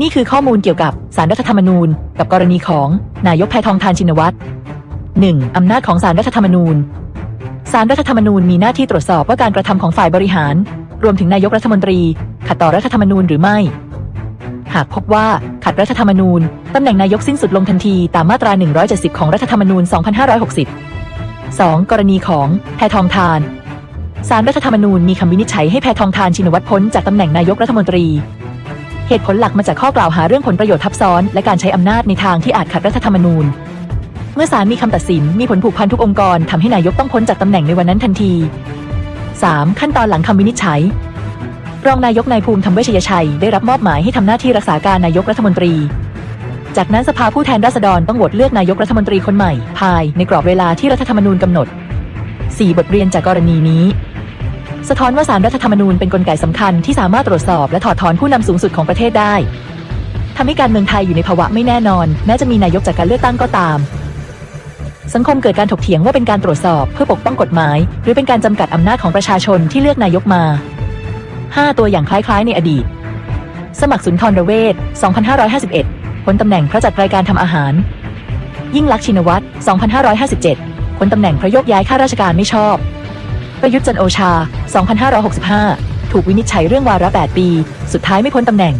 นี่คือข้อมูลเกี่ยวกับสารรัฐธรรมนูญ กับกรณีของนายกแพทองทานชินวัตร 1. อำนาจของสารรัฐธรรมนูญสารรัฐธรรมนูญมีหน้าที่ตรวจสอบว่าการกระทำของฝ่ายบริหาร รวมถึงนายกรัฐมนตรี ขัดต่อรัฐธรรมนูญหรือไม่ หากพบว่าขัดรัฐธรรมนูญตำแหน่งนายกสิ้นสุดลงทันทีตามมาตรา 170 ของรัฐธรรมนูญ 2560 2. กรณีของแพทองทานสารรัฐธรรมนูญมีคำวินิจฉัยให้แพทองทานชินวัตรพ้นจากตำแหน่งนายกรัฐมนตรี เหตุผลหลักมาจากข้อกล่าวหาเรื่องผลประโยชน์ทับซ้อน และการใช้อำนาจในทางที่อาจขัดรัฐธรรมนูญ เมื่อศาลมีคำตัดสินมีผลผูกพันทุกองค์กรทำให้นายกต้องพ้นจากตำแหน่งในวันนั้นทันที 3. ขั้นตอนหลังคำวินิจฉัย รองนายกนายภูมิธรรมเวชยชัย ได้รับมอบหมายให้ทำหน้าที่รักษาการนายกรัฐมนตรี จากนั้นสภาผู้แทนราษฎรต้องโหวตเลือกนายกรัฐมนตรีคนใหม่ ภายในกรอบเวลาที่รัฐธรรมนูญกำหนด 4. บทเรียนจากกรณีนี้ สะท้อนว่าสารรัฐธรรมนูญเป็นกลไกสำคัญที่สามารถตรวจสอบและถอดถอนผู้นำสูงสุดของประเทศได้ทำให้การเมืองไทยอยู่ในภาวะไม่แน่นอน แม้จะมีนายกจากการเลือกตั้งก็ตาม สังคมเกิดการถกเถียงว่าเป็นการตรวจสอบเพื่อปกป้องกฎหมาย หรือเป็นการจำกัดอำนาจของประชาชนที่เลือกนายกมา 5 ตัวอย่างคล้ายๆ ในอดีต สมัครสุนทรเวช2551พ้นตำแหน่งเพราะจัดรายการทำอาหาร ยิ่งลักษณ์ชินวัตร2557พ้นตำแหน่งเพราะยกย้ายข้าราชการไม่ชอบ ประยุทธ์จันโอชา 2565 ถูกวินิจฉัยเรื่องวาระ 8 ปี สุดท้ายไม่พ้นตำแหน่ง